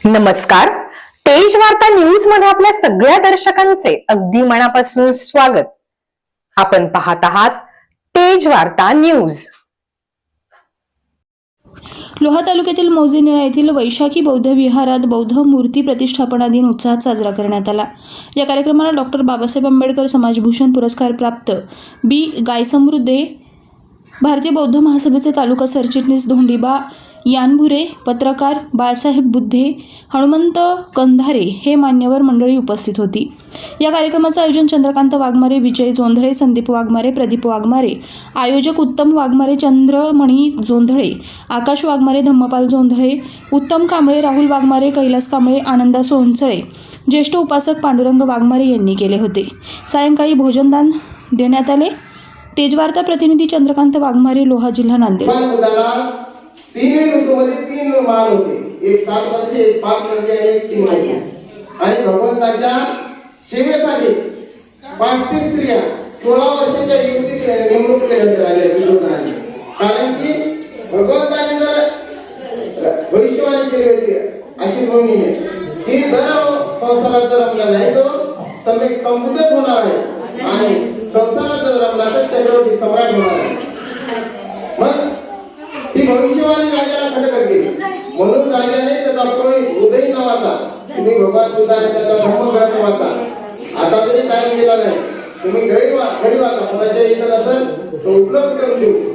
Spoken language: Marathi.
नमस्कार. तेज वार्ता न्यूजमध्ये आपल्या सगळ्या दर्शकांचे अगदी मनापासून स्वागत. आपण पाहत आहात तेज वार्ता न्यूज लोहा तालुक्यातील मौजेनिळा येथील वैशाखी बौद्ध विहारात बौद्ध मूर्ती प्रतिष्ठापना दिन उत्साहात साजरा करण्यात आला. या कार्यक्रमाला डॉक्टर बाबासाहेब आंबेडकर समाजभूषण पुरस्कार प्राप्त. बी. गायसमृद्धे भारतीय बौद्ध महासभेचे तालुका सरचिटणीस धोंडीबा यानभुरे पत्रकार बाळासाहेब बुद्धे हनुमंत कंधारे हे मान्यवर मंडळी उपस्थित होती. या कार्यक्रमाचं आयोजन चंद्रकांत वाघमारे विजय जोंधळे संदीप वाघमारे प्रदीप वाघमारे आयोजक उत्तम वाघमारे चंद्रमणी जोंधळे आकाश वाघमारे धम्मपाल जोंधळे उत्तम कांबळे राहुल वाघमारे कैलास कांबळे आनंदा सोनसळे ज्येष्ठ उपासक पांडुरंग वाघमारे यांनी केले होते. सायंकाळी भोजनदान देण्यात आले. तेजवार्ता प्रतिनिधी चंद्रकांत वाघमारे लोहा जिल्हा नांदेड. तिन्ही ऋतूमध्ये तीन मान होते. एक सात म्हणजे एक पाच म्हणजे आणि एक तीन म्हणजे आणि भगवंताच्या सेवेसाठी पाचतीस स्त्रिया सोळा वर्षाच्या युवतीत नेमणूक केल्या कारण की भगवंताने जर भविष्यवाणी केली होती अशी नोंदणी आहे. की दर संसारात जर रमला नाही तो सम्यक संबुद्धच होणार आहे आणि संसारात जर रमला तर चक्रवर्ती सम्राट होणार ती भविष्यवाणी राजाला खटकत गेली. म्हणून राजाने त्याचा पुरोहित उदयी नावाचा तुम्ही भगवान बुद्धाने त्याचा धर्मग्रंथ वाचा. आता तरी टाइम गेला नाही. तुम्ही घरी गरीब घरी वाचा कोणाच्या इथं असेल तो उपलब्ध करून देऊ.